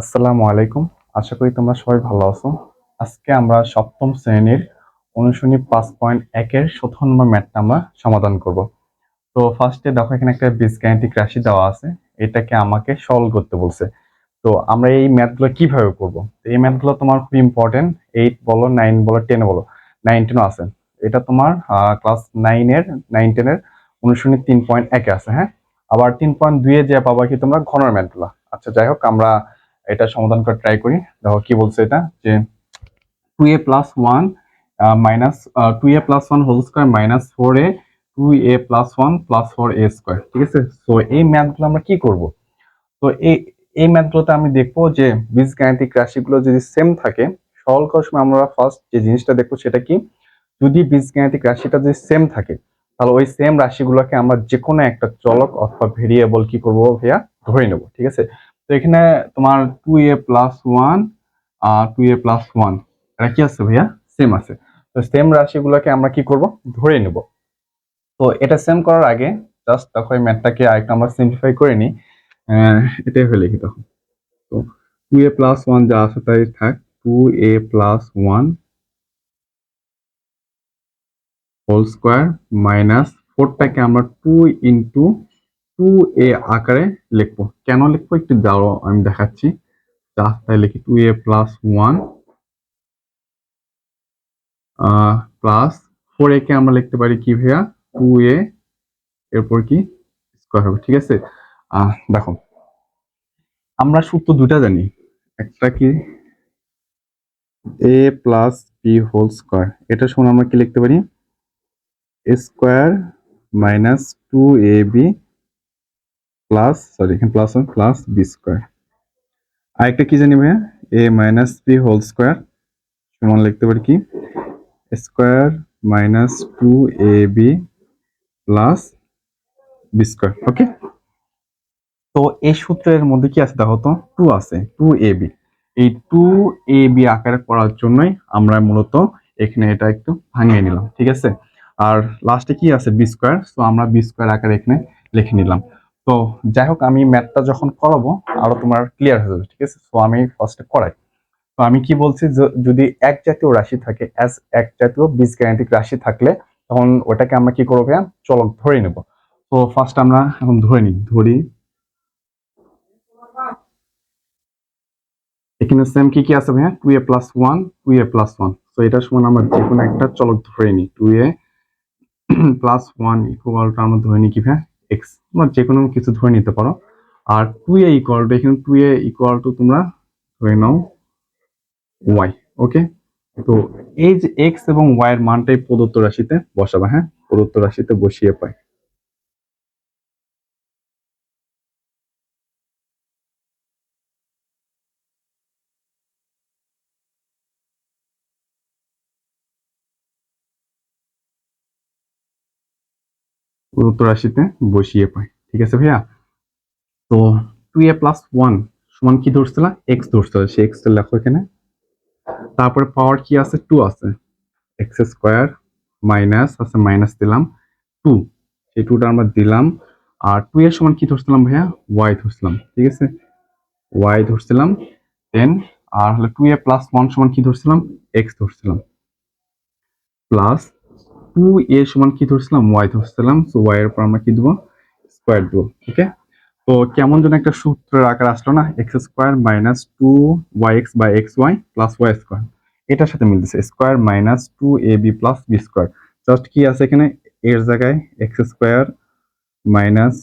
আসসালামু আলাইকুম। আশা করি তোমরা সবাই ভালো আছো। আজকে আমরা সপ্তম শ্রেণির অনুশীলনী পাঁচ পয়েন্ট একের সতেরো নম্বর ম্যাথটা আমরা সমাধান করব। তো ফার্স্টে দেখো এখানে একটা বীজগাণিতিক রাশি দেওয়া আছে। এটাকে আমাকে সলভ করতে বলছে। তো আমরা এই ম্যাথগুলো কীভাবে করব? তো এই ম্যাথগুলো তোমার খুব ইম্পর্টেন্ট এইট বলো নাইন বলো টেন বলো নাইন টেনও আছে। এটা তোমার ক্লাস নাইনের নাইন টেনের অনুশীলনী তিন পয়েন্ট একে আছে হ্যাঁ? আবার তিন পয়েন্ট দুইয়ে যে পাবা কি তোমরা ঘনের ম্যাথগুলো। আচ্ছা যাই হোক, আমরা এটা সমাধান করে ট্রাই করি। দেখো কি বলছে এটা? যে two A plus one minus two A plus one whole square minus four A two A plus one plus four A square ঠিক আছে? সো এই ম্যাথগুলো আমরা কি করব? তো এই এই ম্যাথগুলোতে আমি যে বীজগাণিতিক রাশিগুলো যদি সেম থাকে, সরল করার সময় আমরা ফার্স্ট যে জিনিসটা দেখব সেটা কি? যদি বীজগাণিতিক রাশিটা যদি সেম থাকে, তাহলে ওই সেম রাশিগুলোকে আমরা যে কোনো একটা চলক অথবা ভেরিয়েবল কি করব ভাইয়া? ধরে নেব, ঠিক আছে? তো এখানে তোমার টু এ প্লাস ওয়ান আর টু এ প্লাস ওয়ান এটা কি আছে ভাইয়া? সেম আছে। তো সেম রাশিগুলোকে আমরা কি করব? ধরে নেব। তো এটা সেম করার আগে জাস্ট তখন এই ম্যাথটাকে আরেকটা আমরা সিম্পলিফাই করে নিই। এটাই হয়ে লিখি তখন তো টু এ প্লাস ওয়ান যা আছে তাই থাক। Two A plus one whole square minus ফোরটাকে আমরা টু ইন্টু টু এ আকারে লিখব। কেন লিখব একটু দাঁড়ো আমি দেখাচ্ছি। তাই লিখি two A plus one plus four A কে আমরা লিখতে পারি কি ভাইয়া? টু এ এরপর কি স্কোয়ার হবে, ঠিক আছে? দেখো, আমরা সূত্র দুটা জানি। একটা কি? A plus B whole square এটা শুনে আমরা কি লিখতে পারি? Square minus two A B plus sorry এখানে plus one plus B square আরেকটা কি জানি ভাইয়া? A minus B whole square সমান লিখতে পারি কি? Square minus two A B plus B square okay তো এই সূত্রের মধ্যে কি আছে দেখো তো? টু আছে টু এ বি এই টু এ বি আকারে করার জন্যই আমরা মূলত এখানে এটা একটু ভাঙিয়ে নিলাম, ঠিক আছে? আর লাস্টে কি আছে? বি স্কোয়ার তো আমরা বি স্কোয়ার আকারে এখানে লিখে নিলাম। তো যাই হোক, আমি ম্যাথটা যখন করাবো, আরও তোমার ক্লিয়ার হয়ে যাবে, ঠিক আছে? তো আমি ফার্স্টে করাই। তো আমি কি বলছি যদি এক জাতীয় রাশি থাকে অ্যাজ এক জাতীয় বীজগাণিতিক রাশি থাকলে, তখন ওটাকে আমরা কি করব চলক ধরে নেব। তো ফার্স্ট আমরা এখন ধরে নিই, ধরি। এখানে সেম কি কি আছে ভাইয়া? Two A plus one two A plus one তো এটার সমান আমরা যে কোনো একটা চলক ধরে নিই। টু এ প্লাস ওয়ান ইকুয়ালটা আমরা ধরে নিই কি ভাইয়া? এক্স তোমার যে কোনো কিছু ধরে নিতে পারো। আর টু এ ইকুয়াল টু এখানে টু এ ইকুয়াল টু তোমরা ধরে নাও ওয়াই ওকে তো এই যে এক্স এবং ওয়াই এর মানটাই প্রদত্ত রাশিতে বসাবে হ্যাঁ? প্রদত্ত রাশিতে বসিয়ে পাই। প্রদত্ত রাশিতে বসিয়ে পাই। ঠিক আছে ভাইয়া? তো টু এ প্লাস ওয়ান সমান কি ধরছিল? এক্স ধরছিল। সে এক্স লেখো এখানে। তারপরে পাওয়ার কি আছে? টু আছে। এক্স স্কোয়ার মাইনাস আছে মাইনাস দিলাম টু সেই টুটা আমরা দিলাম। আর টু এর সমান কি ধরছিলাম ভাইয়া? ওয়াই ধরছিলাম। ঠিক আছে? ওয়াই ধরছিলাম। দেন আর হলো টু এ প্লাস ওয়ান সমান কি ধরছিলাম? এক্স ধরছিলাম। প্লাস টু এ সমান কি ধরছিলাম? ওয়াই ধরছিলাম। সো ওয়াই এর উপর আমরা কি দেবো? স্কোয়ার দেবো ওকে তো কেমন যেন একটা সূত্রের আকার আসলো না? X square minus two Y X by X Y plus Y square এটার সাথে মিলতেছে square minus two A B plus B square just কি আছে এখানে? এর জায়গায় এক্স স্কোয়ার মাইনাস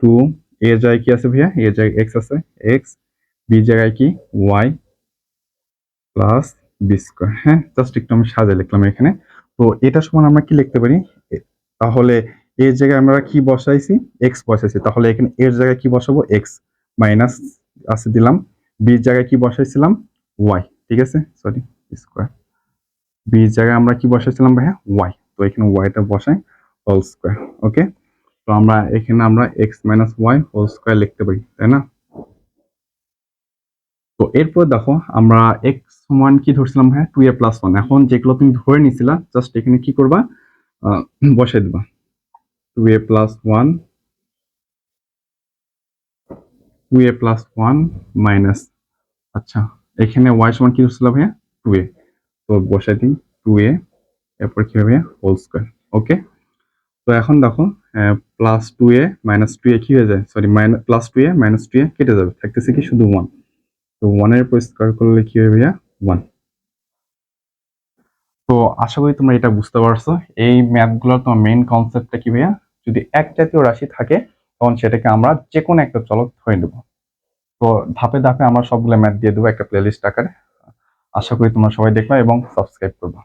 টু এর জায়গায় কি আছে ভাইয়া? এর জায়গায় এক্স আছে। এক্স বি জায়গায় কি? ওয়াই প্লাস বি স্কোয়ার হ্যাঁ জাস্ট একটু আমি সাজে লিখলাম এখানে। তো এটা সমান আমরা কি লিখতে পারি? তাহলে এর জায়গায় আমরা কি বসাইছি? এক্স বসাইছি। তাহলে এখানে এর জায়গায় কি বসাবো? এক্স মাইনাস আছে দিলাম। বির জায়গায় কি বসাইছিলাম? ওয়াই ঠিক আছে? সরি স্কোয়ার বির জায়গায় আমরা কি বসাইছিলাম ভাইয়া? ওয়াই তো এখানে ওয়াইটা বসাই হোল স্কোয়ার ওকে তো আমরা এখানে আমরা X minus Y whole square লিখতে পারি, তাই না? তো এরপর দেখো, আমরা এক্স সমান কি ধরছিলাম ভাইয়া? টু এ প্লাস ওয়ান এখন যেগুলো তুমি ধরে নিছিলা জাস্ট এখানে কি করবা? বসাই দিবা। Two A plus one two A plus one minus আচ্ছা এখানে ওয়াই সমান কি ধরছিল ভাইয়া? Two A. তো বসাই দিই টু এ, এরপর কি হবে? হোল স্কোয়ার ওকে তো এখন দেখো plus two A minus two A কি হয়ে যায়? Sorry minus plus two A minus two A কেটে যাবে। থাকতেছে কি শুধু ওয়ান তো ওয়ানের উপর স্কোয়ার করলে কি হবে ভাইয়া? ওয়ান তো আশা করি তোমরা এটা বুঝতে পারছ। এই ম্যাথগুলোর তোমার মেইন কনসেপ্টটা কি ভাইয়া? যদি এক জাতীয় রাশি থাকে, তখন সেটাকে আমরা যে কোনো একটা চলক ধরে নেব। তো ধাপে ধাপে আমরা সবগুলো ম্যাথ দিয়ে দেবো একটা প্লেলিস্ট আকারে। আশা করি তোমরা সবাই দেখবা এবং সাবস্ক্রাইব করবা।